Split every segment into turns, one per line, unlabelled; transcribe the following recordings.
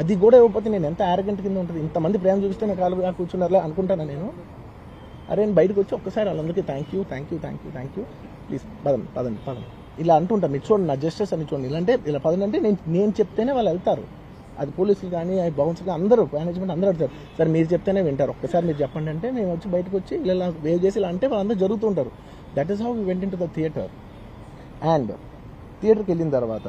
అది కూడా ఇవ్వకపోతే నేను ఎంత ఆరగంట కింద ఉంటుంది? ఇంతమంది ప్రేమ చూపిస్తే నా కాలు ఇలా కూర్చున్నారులే అనుకుంటాను నేను? అరే నేను బయటకు వచ్చి ఒక్కసారి వాళ్ళందరికీ thank you thank you thank you thank you please పదండి పదండి పదండి. ఇలా అంటుంటాను మీరు చూడండి నా జస్టిస్ అని చూడండి. ఇలాంటే ఇలా పదండి అంటే నేను నేను చెప్తేనే వాళ్ళు వెళ్తారు. అది పోలీసులు కానీ బౌన్స్ కానీ అందరూ మేనేజ్మెంట్ అందరూ అడుగుతారు. సార్ మీరు చెప్తేనే వింటారు. ఒక్కసారి మీరు చెప్పండి అంటే నేను వచ్చి బయటకు వచ్చి ఇలా వేవ్ చేసి ఇలా అంటే వాళ్ళందరూ జరుగుతుంటారు that is how we went in to the theatre and థియేటర్కి వెళ్ళిన తర్వాత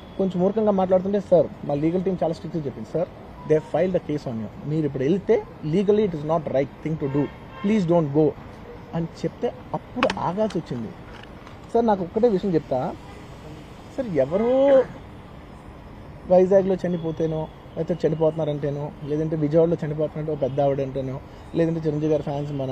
కొంచెం మూర్ఖంగా మాట్లాడుతుంటే సార్ మా లీగల్ టీం చాలా స్ట్రిక్ట్ చెప్పింది. Sir they file the case on you మీరు ఇప్పుడు వెళ్తే legally it is not right thing to do. Please don't go. అని చెప్తే అప్పుడు ఆగాల్సి వచ్చింది. సార్ నాకు ఒక్కటే విషయం చెప్తా. సార్ ఎవరో వైజాగ్లో చనిపోతేనో అయితే చనిపోతున్నారంటేనో లేదంటే విజయవాడలో చనిపోతున్నట్టు ఒక పెద్ద ఆవిడ అంటేనో లేదంటే చిరంజీవి గారి ఫ్యాన్స్ మన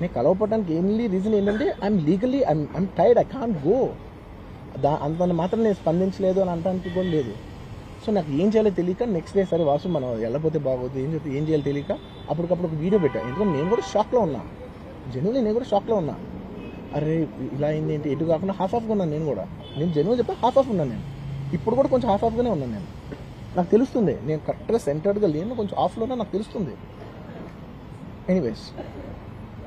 నేను కలవపడడానికి ఏంలీ రీజన్ ఏంటంటే I'm legally I'm I'm tired I can't go దా అంత మాత్రం నేను స్పందించలేదు అని అనడానికి కూడా లేదు. సో నాకు ఏం చేయాలో తెలియక నెక్స్ట్ డే సరే వాసు మనం వెళ్ళపోతే బాగోదు ఏం చెప్తే ఏం చేయాలో తెలియక అప్పటికప్పుడు ఒక వీడియో పెట్టాను ఎందుకంటే నేను కూడా షాక్లో ఉన్నా. జనువులు నేను కూడా షాక్లో ఉన్నా. అరే ఇలా అయింది ఏంటి? ఎటు కాకుండా హాఫ్ ఆఫ్గా ఉన్నాను నేను కూడా. నేను జనువులు చెప్పి హాఫ్ ఆఫ్ ఉన్నాను నేను. ఇప్పుడు కూడా కొంచెం హాఫ్ ఆఫ్గానే ఉన్నాను నేను. నాకు తెలుస్తుంది నేను కరెక్ట్గా సెంటర్డ్గా లేను కొంచెం ఆఫ్లోనే నాకు తెలుస్తుంది. ఎనీవేస్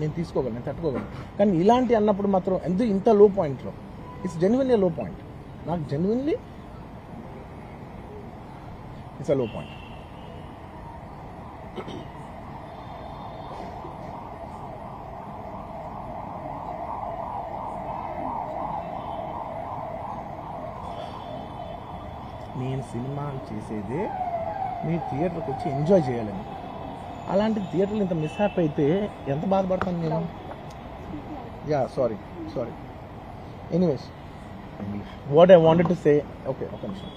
నేను తీసుకోగలను నేను తట్టుకోగలను. కానీ ఇలాంటి అన్నప్పుడు మాత్రం ఎందుకు ఇంత లో? పాయింట్లో ఇట్స్ జెన్యున్లీ లో పాయింట్ నాకు genuinely it's a low point నేను సినిమాలు చేసేదే మీ థియేటర్కి వచ్చి ఎంజాయ్ చేయాలని. అలాంటి థియేటర్లు ఇంత మిస్ హ్యాప్ అయితే ఎంత బాధపడతాను నేను? Yeah sorry sorry anyways what I wanted to say okay ఒక నిమిషం.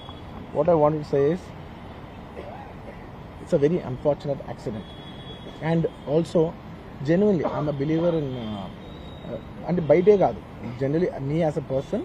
What I wanted to say is it's a very unfortunate accident and also genuinely I'm a believer in అంటే బయటే కాదు. Generally me as a person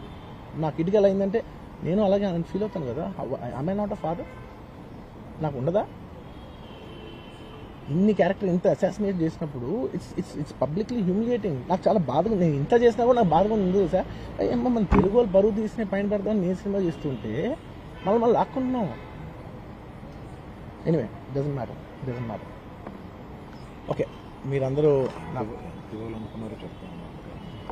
నాకు ఇటుక ఎలా అయిందంటే నేను అలాగే ఫీల్ అవుతాను కదా. ఐ నాట్ అ ఫాదర్ నాకు ఉండదా? ఇన్ని క్యారెక్టర్ ఇంత అసాసినేట్ చేసినప్పుడు it's it's it's publicly humiliating నాకు చాలా బాధగా నేను ఇంత చేసినా కూడా నాకు బాధగా ఉంది సార్ అయ్యమ్మ మన తెలుగు వాళ్ళు బరువు తీసిన పైన పెడతామని నేను సినిమా చేస్తుంటే మళ్ళీ మళ్ళీ లాక్కుంటున్నాం. Anyway doesn't matter doesn't matter okay మీరందరూ నాకు
ఇవ్వాలనుకున్నారో చెప్తాను.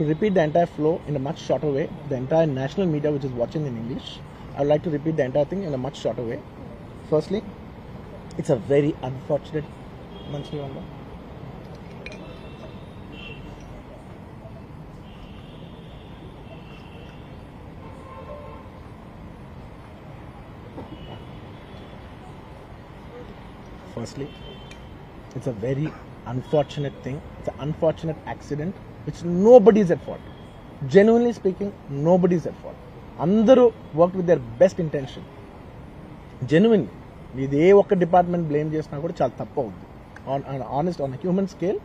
to repeat the entire flow in a much shorter way, the entire national media which is watching in English, I would like to repeat the entire thing in a much shorter way. Firstly, it's a very unfortunate monthly one. Firstly, it's a very unfortunate thing, it's an unfortunate accident it's nobody's at fault genuinely speaking nobody's at fault అందరూ work with their best intention genuinely ఇది ఏ ఒక్క department blame చేసినా కూడా చాలా తప్పు అవుద్ది. On honest on human scale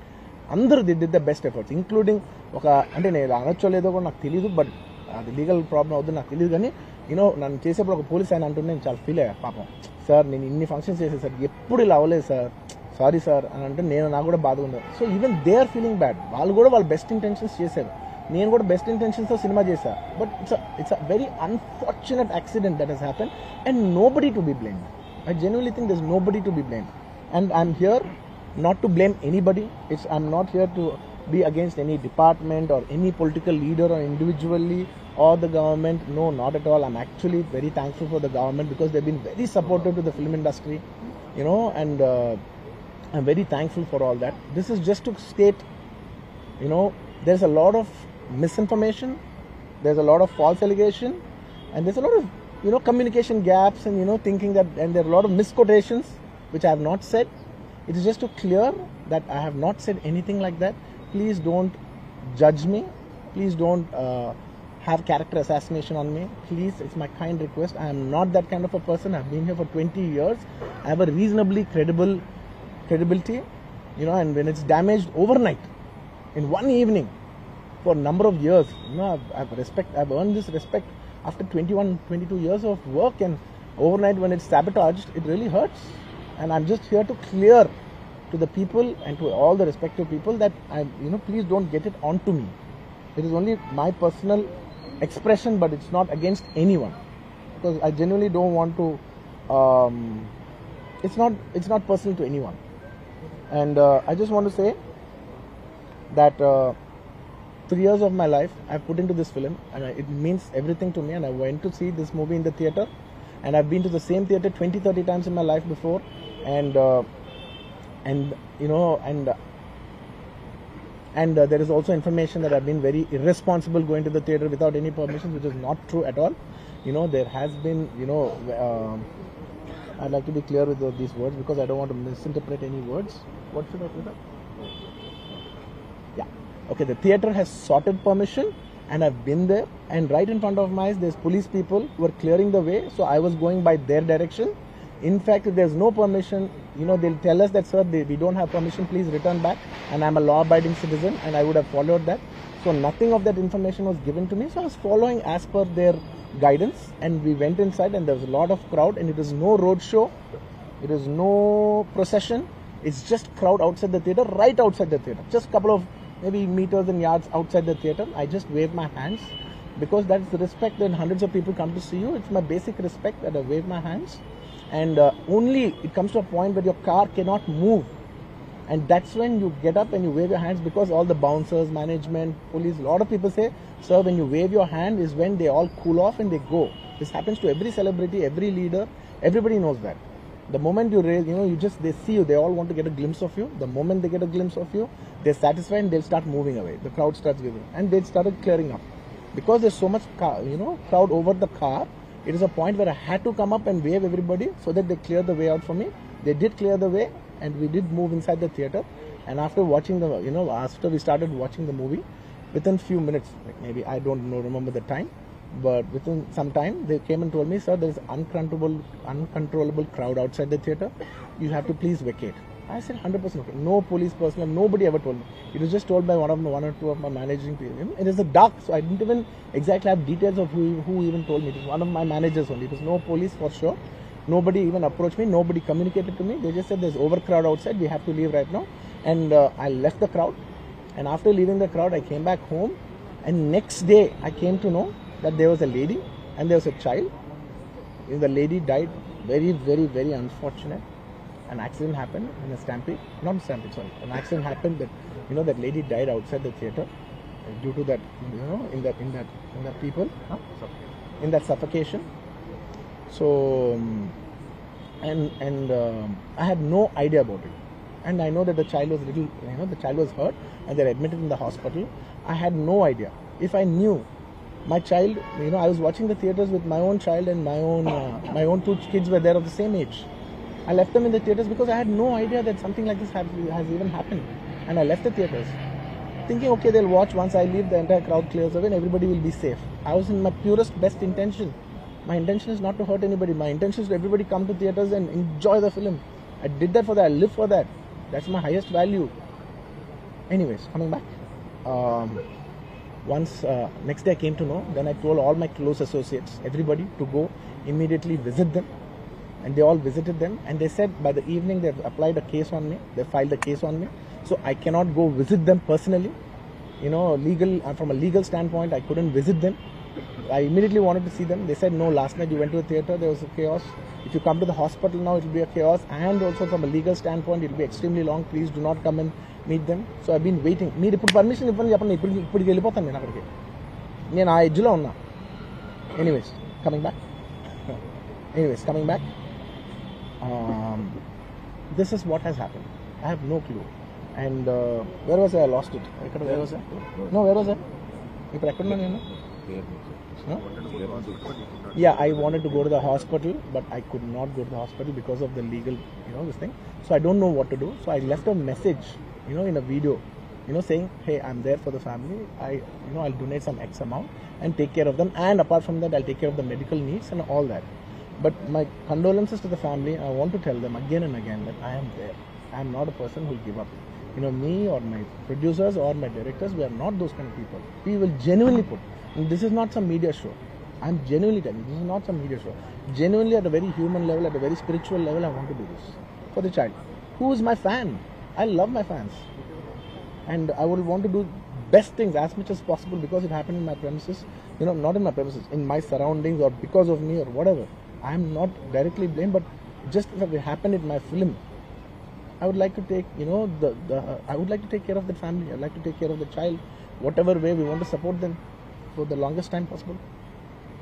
అందరూ the the the best efforts including ఒక అంటే నేను అనొచ్చో లేదో కూడా నాకు తెలియదు బట్ అది లీగల్ ప్రాబ్లం అవుతుంది నాకు తెలియదు కానీ యూనో నన్ను చేసేప్పుడు ఒక పోలీస్ ఆయన అంటుంటే నేను చాలా ఫీల్ అయ్యా పాపం. సార్ నేను ఇన్ని ఫంక్షన్స్ చేసే సార్ ఎప్పుడు ఇలా అవ్వలేదు సార్ సారీ సార్ అని అంటే నేను నాకు కూడా బాధ ఉంది so even they are feeling bad వాళ్ళు కూడా వాళ్ళు బెస్ట్ ఇంటెన్షన్స్ చేశారు నేను కూడా బెస్ట్ ఇంటెన్షన్స్తో సినిమా చేశా but it's it's a very unfortunate accident that has happen and nobody to be blame I genuinely think this nobody to be blame and I'm here not to blame anybody. It's I'm not here to be against any department or any political leader or individually or the government. No, not at all. I'm actually very thankful for the government because they've been very supportive to the film industry, you know, and uh, I'm very thankful for all that. This is just to state, you know, there's a lot of misinformation, there's a lot of false allegation, and there's a lot of you know communication gaps and you know thinking that and there are a lot of misquotations which I have not said. It is just to clear that I have not said anything like that. Please don't judge me. Please don't uh, have character assassination on me. Please, it's my kind request. I am not that kind of a person. I've been here for 20 years. I have a reasonably credible credibility, you know, and when it's damaged overnight, in one evening, for a number of years, you know, I've, I've respect. I've earned this respect after 21, 22 years of work, and overnight when it's sabotaged, it really hurts and I'm just here to clear to the people and to all the respective people that I, you know, please don't get it onto me. It is only my personal expression, but it's not against anyone because I genuinely don't want to. Um, it's not. It's not personal to anyone, and uh, I just want to say that uh, three years of my life I've put into this film, and I, it means everything to me. And I went to see this movie in the theater, and I've been to the same theater 20, 30 times in my life before, and uh, and you know and and uh, there is also information that I've been very irresponsible going to the theater without any permission, which is not true at all. You know, there has been, you know, um, I'd like to be clear with these words because I don't want to misinterpret any words. What should I put up? Yeah. Okay, the theater has sorted permission and I've been there and right in front of my eyes there's police people who are clearing the way so I was going by their direction. In fact, if there's no permission, you know, they'll tell us that, sir, they, we don't have permission, please return back. And I'm a law abiding citizen and I would have followed that. So nothing of that information was given to me. So I was following as per their guidance and we went inside and there was a lot of crowd and it was no road show. It is no procession. It's just crowd outside the theater, right outside the theater. Just couple of maybe meters and yards outside the theater. I just wave my hands because that's the respect when hundreds of people come to see you. It's my basic respect that I wave my hands. And uh, only it comes to a point where your car cannot move. And that's when you get up and you wave your hands because all the bouncers, management, police, a lot of people say, sir, when you wave your hand is when they all cool off and they go. This happens to every celebrity, every leader, everybody knows that. The moment you raise, you know, you just, they see you, they all want to get a glimpse of you. The moment they get a glimpse of you, they're satisfied and they'll start moving away. The crowd starts giving. And they started clearing up. Because there's so much, car, you know, crowd over the car, it is a point where I had to come up and wave everybody so that they clear the way out for me. They did clear the way and we did move inside the theater. And after watching the, you know, after we started watching the movie, within few minutes, like maybe I don't know, remember the time, but within some time they came and told me, sir, there is uncontrollable, uncontrollable crowd outside the theater. You have to please vacate. I said 100% okay. No police personnel, nobody ever told me. It was just told by one of one or two of my managing people. It is a dark, so I didn't even exactly have details of who, who even told me. It was one of my managers only. It was no police for sure. Nobody even approached me. Nobody communicated to me. They just said there's overcrowd outside. We have to leave right now. And uh, I left the crowd. And after leaving the crowd, I came back home. And next day, I came to know that there was a lady and there was a child. The lady died. Very, very, very unfortunate an accident happened in a stampede not a stampede sorry an accident happened that you know that lady died outside the theater due to that you know in that in that in that people huh? in that suffocation so um, and and um, i had no idea about it and i know that the child was little you know the child was hurt and they're admitted in the hospital i had no idea if i knew my child you know i was watching the theaters with my own child and my own uh, my own two kids were there of the same age I left them in the theaters because I had no idea that something like this has, has even happened. And I left the theaters thinking, okay, they'll watch once I leave, the entire crowd clears away and everybody will be safe. I was in my purest, best intention. My intention is not to hurt anybody. My intention is to everybody come to theaters and enjoy the film. I did that for that. I live for that. That's my highest value. Anyways, coming back. Um, once uh, next day I came to know, then I told all my close associates, everybody, to go immediately visit them, and they all visited them. And they said by the evening they've applied a case on me. They filed a case on me, so I cannot go visit them personally. You know, legal uh, from a legal standpoint, I couldn't visit them. I immediately wanted to see them. They said no. Last night you went to the theater, there was a chaos. If you come to the hospital now, it will be a chaos. And also from a legal standpoint, it will be extremely long. Please do not come and meet them. So I've been waiting. మీరు ఇప్పుడు permission ఇవ్వని చెప్పండి ఇప్పుడు ఇప్పటికి వెళ్ళిపోతాను నేను అక్కడికి నేను ఆ ఎడ్జ్లో ఉన్నా anyways coming back anyways coming back this is what has happen I have no clue and where was I lost it ఎక్కడ where was no where was ఇప్పుడు ఎక్కడున్నా నేను Huh? yeah i wanted to go to the hospital but i could not go to the hospital because of the legal you know this thing. So i don't know what to do. So i left a message you know in a video you know saying hey i'm there for the family. I you know i'll donate some x amount and take care of them. And apart from that i'll take care of the medical needs and all that. But my condolences to the family. I want to tell them again and again that i am there. I am not a person who will give up. You know me or my producers or my directors we are not those kind of people. We will genuinely put this is not some media show. I'm genuinely telling you this is not some media show. Genuinely at a very human level at a very spiritual level i want to do this for the child. Who is my fan? I love my fans. And I would want to do best things as much as possible because it happened in my premises, you know, not in my premises, in my surroundings or because of me or whatever. I am not directly blamed, but just if it happened in my film, I would like to take, you know, the, the I would like to take care of the family. I'd like to take care of the child, whatever way we want to support them for the longest time possible.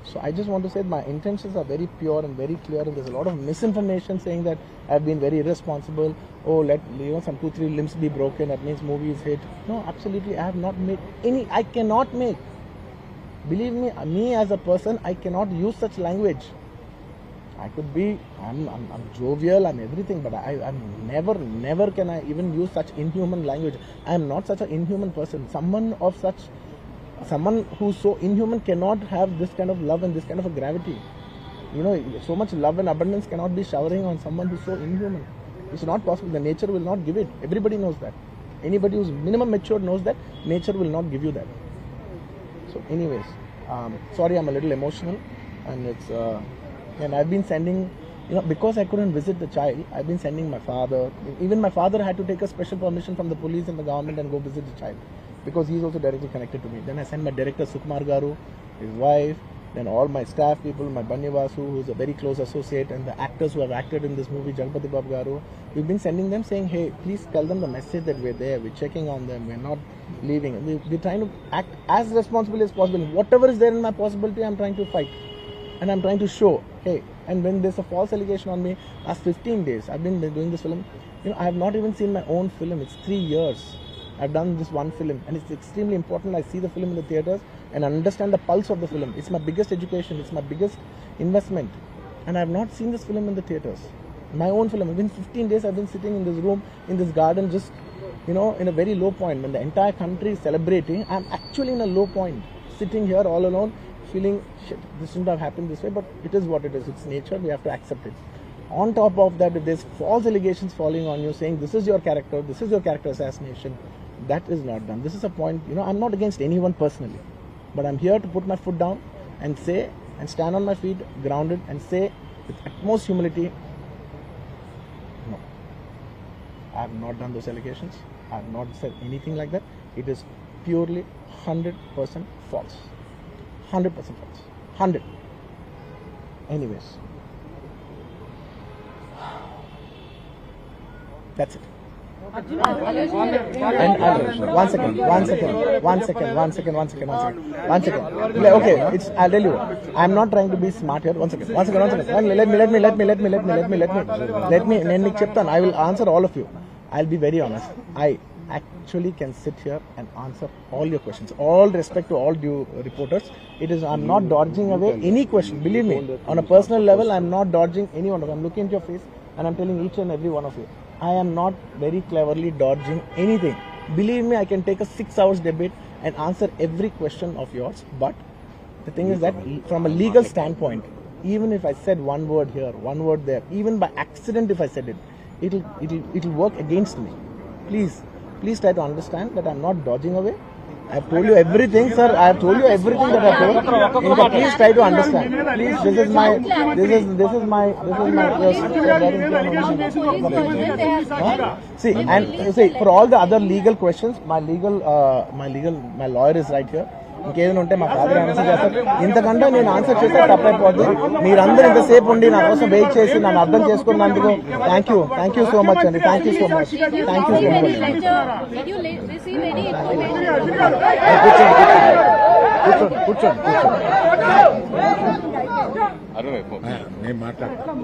So I just want to say my intentions are very pure and very clear, and there's a lot of misinformation saying that I've been very irresponsible. Oh, let you know some two three limbs be broken. That means movie is hit. No, absolutely, I have not made any. I cannot make. Believe me, me as a person, I cannot use such language. I could be, I'm, I'm, I'm jovial, I'm everything, but I, I'm never, never can I even use such inhuman language. I am not such an inhuman person. Someone of such someone who's so inhuman cannot have this kind of love and this kind of a gravity. You know, so much love and abundance cannot be showering on someone who's so inhuman. It's not possible. The nature will not give it. Everybody knows that. Anybody who's minimum mature knows that nature will not give you that. So, anyways, um, sorry, I'm a little emotional, and it's uh, and I've been sending. You know, because I couldn't visit the child, I've been sending my father. Even my father had to take a special permission from the police and the government and go visit the child because he's also directly connected to me. Then I sent my director Sukumar Garu, his wife, then all my staff people, my Bannivasu, who's a very close associate, and the actors who have acted in this movie, Jalpati Bab Garu. We've been sending them saying, hey, please tell them the message that we're there, we're checking on them, we're not leaving. We- We're trying to act as responsibly as possible. Whatever is there in my possibility, I'm trying to fight. And I'm trying to show, hey, and when there's a false allegation on me, last 15 days, I've been doing this film, you know, I have not even seen my own film. It's three years. I've done this one film, and it's extremely important. I see the film in the theaters and understand the pulse of the film. It's my biggest education. It's my biggest investment, and I've not seen this film in the theaters. My own film. Within 15 days, I've been sitting in this room, in this garden, just you know, in a very low point. When the entire country is celebrating, I'm actually in a low point, sitting here all alone, feeling shit. This shouldn't have happened this way, but it is what it is. It's nature. We have to accept it. On top of that, if there's false allegations falling on you, saying this is your character, this is your character assassination, that is not done. This is a point. You know, I'm not against anyone personally, but I'm here to put my foot down and say and stand on my feet, grounded, and say with utmost humility, no. I have not done those allegations. I have not said anything like that. It is purely 100% false. 100% false. 100. Anyways. That's it. And I'll tell you. One second, one second, one second, one second, one second, one second, one second. Okay, it's I'll tell you. I'm not trying to be smart here. One second, one second, one second. Let me, let me, let me, let me, let me, let me, let me, let me. Let me. Chiptan, I will answer all of you. I'll be very honest. I actually can sit here and answer all your questions. All respect to all you reporters. It is I'm not dodging away any question. Believe me, on a personal level, I'm not dodging anyone. I'm looking at your face and I'm telling each and every one of you. I am not very cleverly dodging anything. Believe me, I can take a six hours debate and answer every question of yours. But the thing is that from a legal standpoint, even if I said one word here, one word there, even by accident if I said it, it'll it'll it'll work against me. Please, please try to understand that I'm not dodging away. I have told you everything, sir. I have told you everything that I have told. Inka, please try to understand. Please, this is my, this is this is my, this is my. Yes, Huh? See, and see, for all the other legal questions, my legal, uh, my legal, my lawyer is right here. ఇంకేదైనా ఉంటే మా father answer చేస్తారు. ఇంతకంటే నేను answer చేస్తే తప్పైపోద్ది మీరందరూ ఇంతసేపు ఉండి నా కోసం వెయిట్ చేసి నన్ను అర్థం చేసుకున్నందుకు thank you thank you so much అండి. Thank you so much
thank you so
much కూర్చోండి కూర్చోండి
నేను మాట్లాడతాను